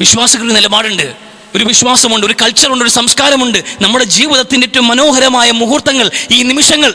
വിശ്വാസങ്ങളുടെ നിലപാടുണ്ട്. ഒരു വിശ്വാസമുണ്ട് ഒരു കൾച്ചറുണ്ട് ഒരു സംസ്കാരമുണ്ട്. നമ്മുടെ ജീവിതത്തിന്റെ ഏറ്റവും മനോഹരമായ മുഹൂർത്തങ്ങൾ ഈ നിമിഷങ്ങൾ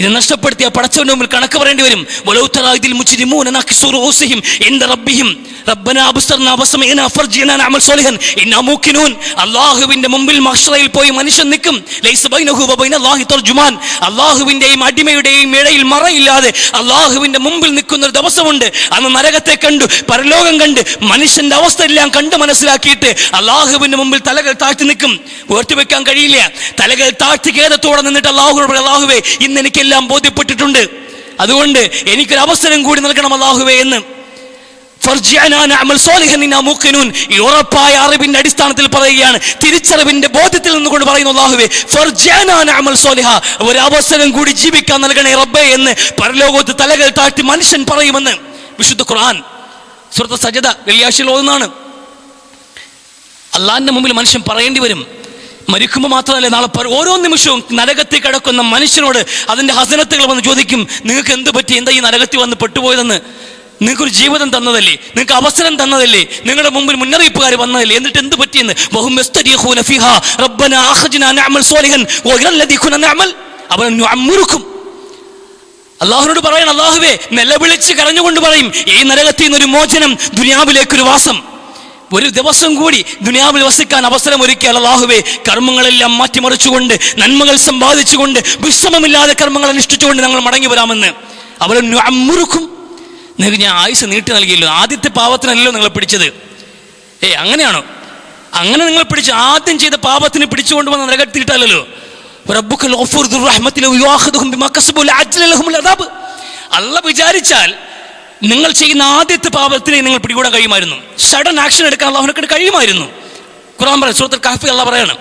ഇത് നഷ്ടപ്പെടുത്തിയ പടച്ചവന്റെ മുമ്പിൽ കണക്ക് പറയേണ്ടി വരും. വലൗത്തറായതിൽ മുച്ചിരിമൂന നഖ്സു റൂസിഹിം ഇൻദ റബ്ബിഹിം. റബ്ബന അബ്സർന വസമഇന ഫർജിന നഅമൽ സോലിഹൻ. ഇന്നാ മൂക്കിനൂൻ. അല്ലാഹുവിന്റെ മുമ്പിൽ മഹ്ശറയിൽ പോയി മനുഷ്യൻ നിൽക്കും. ലൈസ ബൈനഹു വബൈന അല്ലാഹി തർജുമാൻ. അല്ലാഹുവിന്റെയും അടിമയുടെയും ഇടയിൽ മറയില്ലാതെ അല്ലാഹുവിന്റെ മുമ്പിൽ നിൽക്കുന്ന ഒരു ദിവസമുണ്ട്. അന്ന് നരകത്തെ കണ്ടു പരലോകം കണ്ട് മനുഷ്യന്റെ അവസ്ഥ എല്ലാം കണ്ട് മനസ്സിലാക്കിയിട്ട് അല്ലാഹുവിന്റെ മുമ്പിൽ തലകൾ താഴ്ത്തി നിൽക്കും. ഉയർത്തിവെക്കാൻ കഴിയില്ല. തലകൾ താഴ്ത്തി കേദത്തോടെ നിന്നിട്ട് അള്ളാഹുവിനോട് അല്ലാഹുവേ ഇന്ന് എനിക്കെല്ലാം ബോധ്യപ്പെട്ടിട്ടുണ്ട്. അതുകൊണ്ട് എനിക്കൊരു അവസരം കൂടി നൽകണം അള്ളാഹുവേ എന്ന്. ഈ ഉറപ്പായ അറിവിന്റെ അടിസ്ഥാനത്തിൽ പറയുകയാണ്. തിരിച്ചറിവിന്റെ ബോധ്യത്തിൽ നിന്നുകൊണ്ട് പറയുന്നു അള്ളാഹുവേ ഒരു അവസരം കൂടി ജീവിക്കാൻ നൽകണേ റബ്ബേ എന്ന് പരലോകത്ത് തലകൾ താഴ്ത്തി മനുഷ്യൻ പറയുമെന്ന് വിശുദ്ധ ഖുർആൻ സുഹൃത്ത് സജദ വെള്ളിയാഴ്ചയിൽ ഓന്നാണ് അള്ളാഹിന്റെ മുമ്പിൽ മനുഷ്യൻ പറയേണ്ടി വരും. മരിക്കുമ്പോൾ മാത്രമല്ല നാളെ ഓരോ നിമിഷവും നരകത്തിൽ കിടക്കുന്ന മനുഷ്യനോട് അതിന്റെ ഹസനത്തുകൾ വന്ന് ചോദിക്കും നിങ്ങൾക്ക് എന്ത് പറ്റി? എന്താ ഈ നരകത്തിൽ വന്ന് പെട്ടുപോയതെന്ന്? നിങ്ങൾക്കൊരു ജീവിതം തന്നതല്ലേ? നിങ്ങൾക്ക് അവസരം തന്നതല്ലേ? നിങ്ങളുടെ മുമ്പിൽ മുന്നറിയിപ്പുകാർ വന്നതല്ലേ? എന്നിട്ട് എന്ത് പറ്റിയെന്ന്? അള്ളാഹുനോട് പറയണം അള്ളാഹുവേ നിലവിളിച്ച് കരഞ്ഞുകൊണ്ട് പറയും ഈ നരകത്തിൽ നിന്നൊരു മോചനം ദുനിയാവിലേക്കൊരു വാസം. ഒരു ദിവസം കൂടി ദുനിയാവിൽ വസിക്കാൻ അവസരം ഒരുക്കിയാൽ അള്ളാഹുവേ കർമ്മങ്ങളെല്ലാം മാറ്റിമറിച്ചുകൊണ്ട് നന്മകൾ സമ്പാദിച്ചുകൊണ്ട് വിശ്രമമില്ലാതെ കർമ്മങ്ങൾ അനുഷ്ഠിച്ചുകൊണ്ട് ഞങ്ങൾ മടങ്ങി വരാമെന്ന്. അവരെ അമ്മുറുക്കും നിങ്ങൾക്ക് ഞാൻ ആയുസ് നീട്ടി നൽകിയല്ലോ. ആദ്യത്തെ പാവത്തിനല്ലോ നിങ്ങളെ പിടിച്ചത്. ഏ അങ്ങനെയാണോ? അങ്ങനെ നിങ്ങൾ പിടിച്ച് ആദ്യം ചെയ്ത പാപത്തിന് പിടിച്ചുകൊണ്ട് വന്ന് നരകത്തിയിട്ടല്ലോ അള്ള വിചാരിച്ചാൽ നിങ്ങൾ ചെയ്യുന്ന ആദ്യത്തെ പാപത്തിനെ നിങ്ങൾ പിടികൂടാൻ കഴിയുമായിരുന്നു. സഡൻ ആക്ഷൻ എടുക്കാൻ അള്ളാഹുനൊക്കെ കഴിയുമായിരുന്നു. ഖുറാൻ പറയും സുഹൃത്തു കാഫി അല്ല പറയണം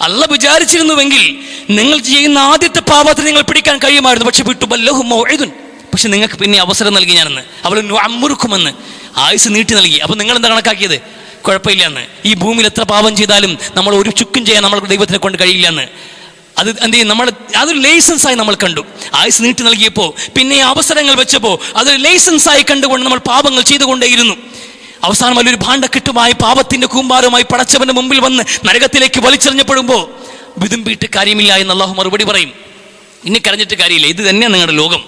അല്ല വിചാരിച്ചിരുന്നുവെങ്കിൽ നിങ്ങൾ ചെയ്യുന്ന ആദ്യത്തെ പാപത്തിന് നിങ്ങൾ പിടിക്കാൻ കഴിയുമായിരുന്നു. പക്ഷെ വിട്ടു ബല്ലഹുമോഴുതുൻ പക്ഷെ നിങ്ങൾക്ക് പിന്നെ അവസരം നൽകി ഞാനെന്ന്. അവൾ അമ്മുറുക്കുമെന്ന് ആയുസ് നീട്ടി നൽകി. അപ്പൊ നിങ്ങൾ എന്താ കണക്കാക്കിയത്? കുഴപ്പമില്ല എന്ന്. ഈ ഭൂമിയിൽ എത്ര പാപം ചെയ്താലും നമ്മൾ ഒരു ചുക്കും ചെയ്യാൻ നമ്മൾ ദൈവത്തിനെ കൊണ്ട് കഴിയില്ല എന്ന്. അത് എന്ത് ചെയ്യും? നമ്മൾ അതൊരു ലൈസൻസ് ആയി നമ്മൾ കണ്ടു. ആയുസ് നീട്ടി നൽകിയപ്പോൾ പിന്നെ അവസരങ്ങൾ വെച്ചപ്പോൾ അതൊരു ലൈസൻസ് ആയി കണ്ടുകൊണ്ട് നമ്മൾ പാപങ്ങൾ ചെയ്തുകൊണ്ടേയിരുന്നു. അവസാനം വലിയൊരു ഭാണ്ഡക്കെട്ടുമായി പാപത്തിന്റെ കൂമ്പാരവുമായി പടച്ചവന്റെ മുമ്പിൽ വന്ന് നരകത്തിലേക്ക് വലിച്ചെറിഞ്ഞപ്പെടുമ്പോൾ വിതുമ്പിയിട്ട് കാര്യമില്ല എന്ന് അള്ളാഹു മറുപടി പറയും. ഇനി കരഞ്ഞിട്ട് കാര്യമില്ല. ഇത് തന്നെയാണ് നിങ്ങളുടെ ലോകം.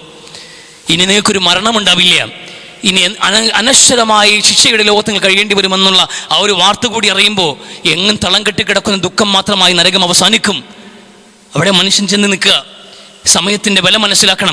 ഇനി നിങ്ങൾക്കൊരു മരണമുണ്ടാവില്ല ഇനി അനശ്വരമായി ശിക്ഷയുടെ ലോകത്തിന് കഴിയേണ്ടി വരുമെന്നുള്ള ആ ഒരു വാർത്ത കൂടി അറിയുമ്പോൾ എങ്ങും തളം കെട്ടി കിടക്കുന്ന ദുഃഖം മാത്രമായി നരകം അവസാനിക്കും. അവിടെ മനുഷ്യൻ ചെന്ന് നിൽക്കുക. സമയത്തിന്റെ വില മനസ്സിലാക്കണം.